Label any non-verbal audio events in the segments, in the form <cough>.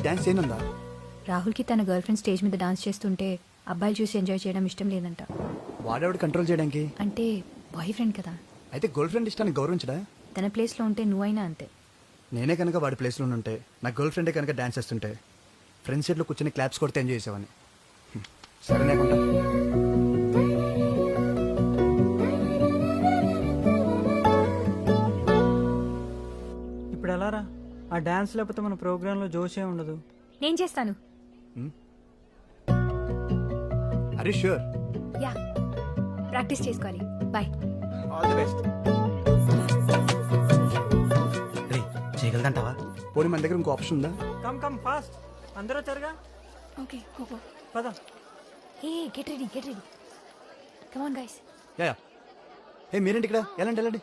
రాహుల్కి dance చేయనుందా? రాహుల్కి తన గర్ల్ ఫ్రెండ్ స్టేజ్ మీద డాన్స్ చేస్తుంటే అబ్బాయిలు చూసి ఎంజాయ్ చేయడం ఇష్టం లేదంట. వాడేవాడు కంట్రోల్ చేయడానికి? అంటే బాయ్ ఫ్రెండ్ కదా. అయితే గర్ల్ ఫ్రెండ్ ఇష్టాన్ని గౌరవించడా? తన ప్లేస్లో ఉంటే నువ్వైనా అంతే. నేనే కనుక వాడి ప్లేస్లో ఉంటే నా గర్ల్ ఫ్రెండే కనుక డాన్స్ చేస్తుంటే ఫ్రెండ్స్ సీట్లో కూర్చొని క్లాప్స్ కొడితే ఎంజాయ్ చేసేవాడిని. హ్మ్. సరేనే డాన్స్ లేకపోతే మన ప్రోగ్రాంలో జోషే ఉండదు. నేను చేస్తాను. అరే షూర్ యా. ప్రాక్టీస్ చేసుకోవాలి. బాయ్ ఆల్ ది బెస్ట్ రే చేయగలదంటావా? పోనీ మన దగ్గర ఇంకో ఆప్షన్ ఉందా? కమ్ కమ్ ఫాస్ట్ అందరూ వచ్చారుగా? ఓకే గో పద. Hey get ready get ready come on guys yeah yeah. ఏ మీరేంటి ఇక్కడ? ఎలాంటి వెళ్ళండి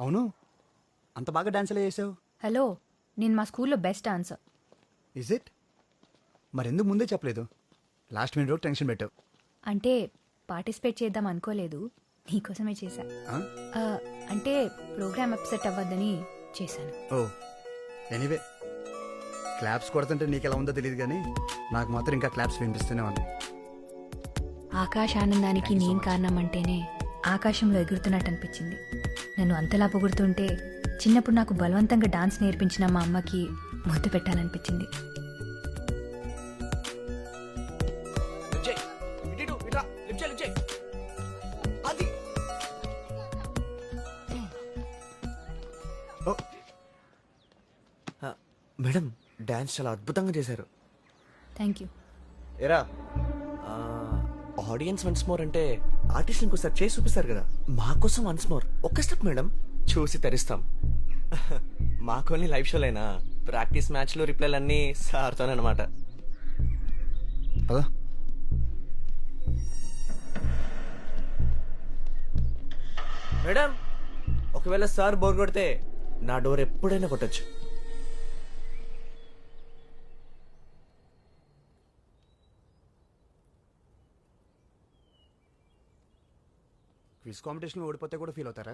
అవును. అంత బాగా డాన్స్ ఎలా చేసావు. హలో నేను మా స్కూల్లో బెస్ట్ డాన్సర్ ఇజ్ ఇట్ మరెందుకు ముందే చెప్పలేదు. లాస్ట్ మినిట్ వరకు టెన్షన్ పెట్టావు. అంటే పార్టిసిపేట్ చేద్దాం అనుకోలేదు. నీకోసమే చేశా. ఆ? ఆ, అంటే ప్రోగ్రామ్ అప్సెట్ అవ్వద్దని చేశాను. ఓ ఎనీవే క్లాప్స్ కొడుతుంటే నీకు ఎలా ఉందో తెలియదు కానీ నాకు మాత్రం ఇంకా క్లాప్స్ వినిపిస్తూనే ఉంది ఆకాశ ఆనందానికి నేను కారణం అంటేనే ఆకాశంలో ఎగురుతున్నట్టు అనిపించింది. నన్ను అంతలా పొగుడుతుంటే చిన్నప్పుడు నాకు బలవంతంగా డాన్స్ నేర్పించిన మా అమ్మకి ముద్దు పెట్టాలనిపించింది. మేడం డాన్స్ చాలా అద్భుతంగా చేశారు. థ్యాంక్ యూ ఎరా ఆడియన్స్ వన్స్ మోర్ అంటే ఆర్టిస్ట్ ఇంకోసారి చేసి చూపిస్తారు కదా. మా కోసం వన్స్ మోర్ ఒక్క స్టెప్ మేడం. చూసి తరిస్తాం. <laughs> మాకు లైవ్ షోలైనా ప్రాక్టీస్ మ్యాచ్లు రిప్లైలు అన్నీ సార్తోనమాట పదా. మేడం ఒకవేళ సార్ బోర్ కొడితే నా డోర్ ఎప్పుడైనా కొట్టచ్చు. క్విజ్ కాంపిటీషన్లో ఓడిపోతే కూడా ఫీల్ అవుతారా?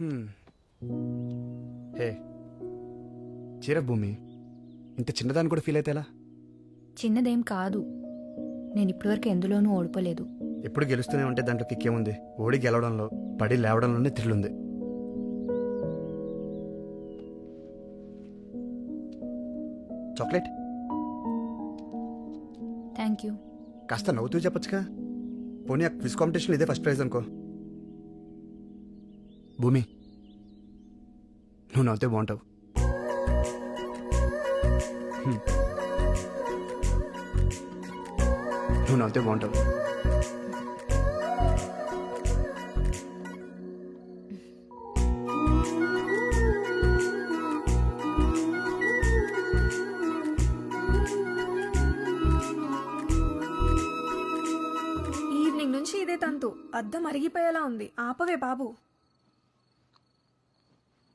హ్మ్. హే చీర భూమి ఇంత చిన్నదాన్ని కూడా ఫీల్ అయితే ఎలా? చిన్నదేం కాదు. నేను ఇప్పటివరకు ఎందులోనూ ఓడిపోలేదు. ఎప్పుడు గెలుస్తూనే ఉంటే దాంట్లో కిక్కేముంది ఓడి గెలవడంలో పడి లేవడంలోనే థ్రిల్ ఉంది. చాక్లెట్ థ్యాంక్ యూ కాస్త నవ్వుతూ చెప్పొచ్చుగా. పోనీ ఆ క్విజ్ కాంపిటీషన్ ఇదే ఫస్ట్ ప్రైజ్ అనుకో. భూమి నువ్వు నవ్వుతే బాగుంటావు. నువ్వు నవ్వుతే బాగుంటావు. అద్దం అరిగిపోయేలా ఉంది. ఆపవే బాబు.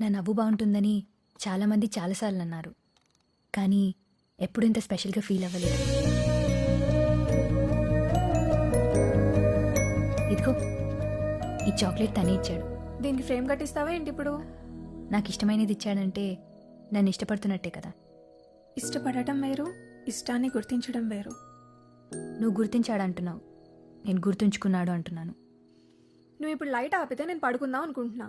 నా నవ్వు బాగుంటుందని చాలామంది చాలాసార్లు అన్నారు. కానీ ఎప్పుడు ఇంత స్పెషల్గా ఫీల్ అవ్వలేదు. ఇదిగో ఈ చాక్లెట్ తనే ఇచ్చాడు. దీనికి ఫ్రేమ్ కట్టిస్తావా ఏంటి ఇప్పుడు? నాకు ఇష్టమైనది ఇచ్చాడంటే నన్ను ఇష్టపడుతున్నట్టే కదా. ఇష్టపడటం వేరు ఇష్టాన్ని గుర్తించడం వేరు. నువ్వు గుర్తించాడు అంటున్నావు నేను గుర్తుంచుకున్నాడు అంటున్నాను. నువ్వు ఇప్పుడు లైట్ ఆపితే నేను పడుకుందాం అనుకుంటున్నా.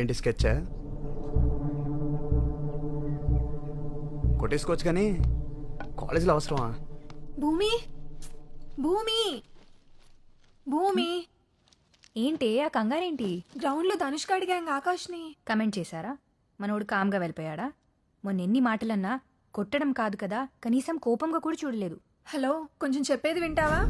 ఏంటి స్కెచ్చా కొట్టేసుకోవచ్చు కానీ కాలేజీలో అవసరమా? భూమి? భూమి? భూమి? ఏంటి? ఆ కంగారేంటి? గ్రౌండ్లో ధనుష్క అడిగాంగ ఆకాష్ని. కమెంట్ చేశారా? మనోడు కామ్గా వెళ్ళిపోయాడా? మొన్న ఎన్ని మాటలన్నా కొట్టడం కాదు కదా కనీసం కోపంగా కూడా చూడలేదు. హలో కొంచెం చెప్పేది వింటావా?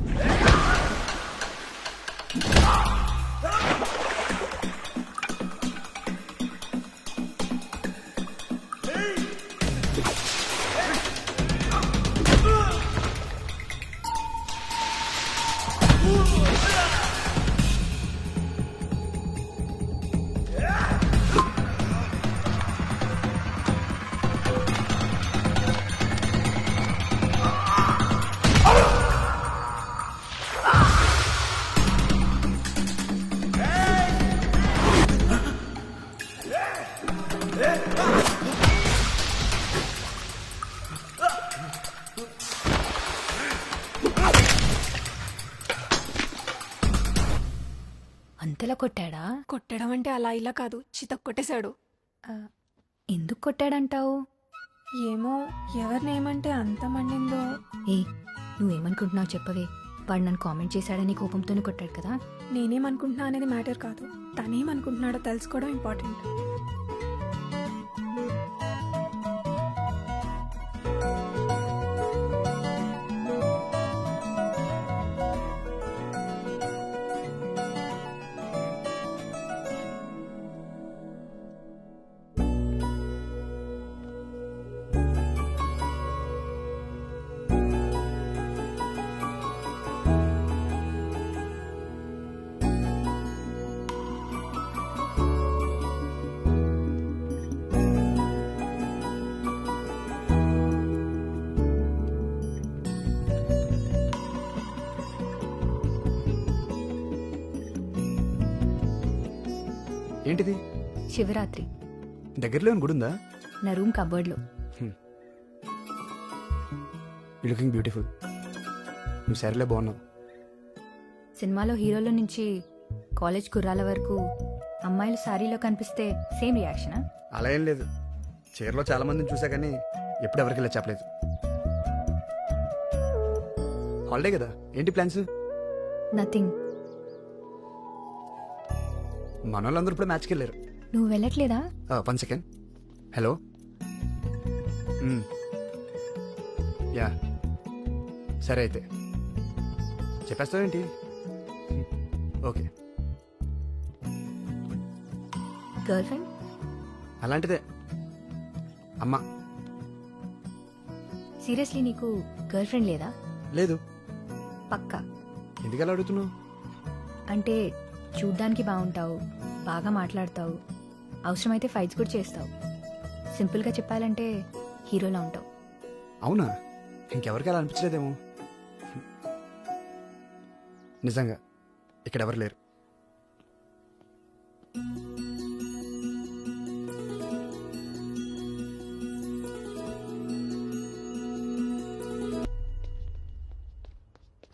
అంతలా కొట్టాడా? కొట్టడం అంటే అలా ఇలా కాదు. చితక్ కొట్టేశాడు. ఎందుకు కొట్టాడంటావు? ఏమో ఎవరిని ఏమంటే అంత మండిందో. ఏ నువ్వేమనుకుంటున్నావు చెప్పవే. వాడు నన్ను కామెంట్ చేశాడని కోపంతోనే కొట్టాడు కదా. నేనేమనుకుంటున్నా అనేది మ్యాటర్ కాదు. తనేమనుకుంటున్నాడో తెలుసుకోవడం ఇంపార్టెంట్ ఏంటిది? శివరాత్రి. దగ్గరలో ఏమైనా గుడి ఉందా? నా రూమ్ కబోర్డ్లో. యూ లుకింగ్ బ్యూటిఫుల్ నువ్వు సరేలే బాగున్నావు. సినిమాలో హీరోల నుంచి కాలేజ్ కుర్రాల వరకు అమ్మాయిలు సారీలో కనిపిస్తే సేమ్ రియాక్షనా? అలా ఏం లేదు. చీరలో చాలా మందిని చూసా కానీ ఎప్పుడు ఎవరికి ఇలా చెప్పలేదు. హాలిడే కదా? ఏంటి ప్లాన్స్? నథింగ్ మన వాళ్ళందరూ ఇప్పుడు మ్యాచ్కి వెళ్ళారు. నువ్వు వెళ్ళట్లేదా? One second. హలో? యా. సరే అయితే. చెప్పేస్తావేంటి ఓకే. గర్ల్ ఫ్రెండ్ అలాంటిదే. అమ్మ. సీరియస్లీ నీకు గర్ల్ ఫ్రెండ్ లేదా? లేదు. పక్కా. ఎందుకు అలా అడుగుతున్నావు? అంటే చూడ్డానికి బాగుంటావు. బాగా మాట్లాడతావు. అవసరమైతే ఫైట్స్ కూడా చేస్తావు. సింపుల్గా చెప్పాలంటే హీరోలా ఉంటావు. అవునా? ఇంకెవరికి అలా అనిపించలేదేమో? నిజంగా ఇక్కడ ఎవరు లేరు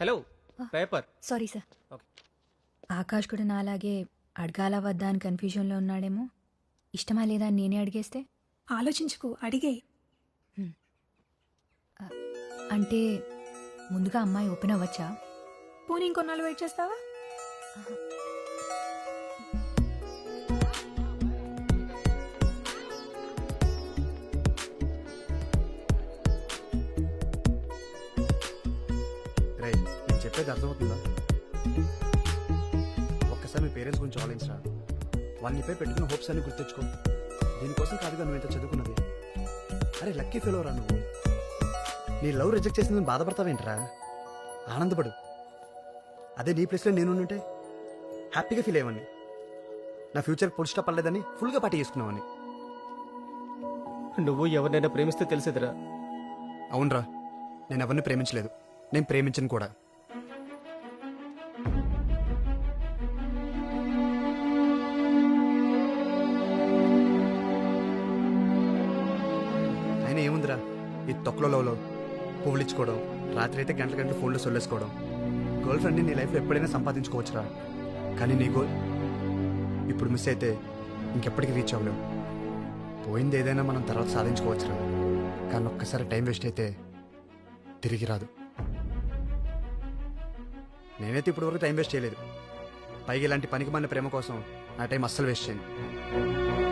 hello paper sorry sir. Akash కూడా నాలాగే అడగాల వద్దా అని కన్ఫ్యూజన్లో ఉన్నాడేమో. ఇష్టమా లేదా అని నేనే అడిగేస్తే? ఆలోచించుకు అడిగే. అంటే ముందుగా అమ్మాయి ఓపెన్ అవ్వచ్చా? పోనీ ఇంకొన్నాళ్ళు వెయిట్ చేస్తావా? నేను చెప్పేది అర్థమవుతుందా? పేరెంట్స్ గురించి ఆలోచించరా? వాళ్ళ నీపై పెట్టుకున్న హోప్స్ అన్ని గుర్తెచ్చుకో. దీనికోసం కాదుగా నువ్వు ఎంత చదువుకున్నది. అరే లక్కీ ఫెయిల్ రా నువ్వు. నీ లవ్ రిజెక్ట్ చేసిందని బాధపడతావేంట్రా? ఆనందపడు. అదే నీ ప్లేస్లో నేను ఉంటే హ్యాపీగా ఫీల్ అయ్యేవాడిని. నా ఫ్యూచర్ ఫుల్ స్టాప్ ఫుల్గా పార్టీ చేసుకున్నావని నువ్వు ఎవరినైనా ప్రేమిస్తే తెలిసేదిరా. అవునరా నేను ఎవరిని ప్రేమించలేదు. నేను ప్రేమించను కూడా. ఈ తొక్కలలో పువ్వులిచ్చుకోవడం రాత్రి అయితే గంటల గంటలు ఫోన్లో సొల్లేసుకోవడం. గర్ల్ ఫ్రెండ్ని నీ లైఫ్లో ఎప్పుడైనా సంపాదించుకోవచ్చురా. కానీ నీ గోల్ ఇప్పుడు మిస్ అయితే ఇంకెప్పటికీ రీచ్ అవ్వలేవు పోయింది ఏదైనా మనం తర్వాత సాధించుకోవచ్చురా. కానీ ఒక్కసారి టైం వేస్ట్ అయితే తిరిగి రాదు. నేనైతే ఇప్పటివరకు టైం వేస్ట్ చేయలేదు. పైగా ఇలాంటి పనికి మన ప్రేమ కోసం నా టైం అస్సలు వేస్ట్ చేయను.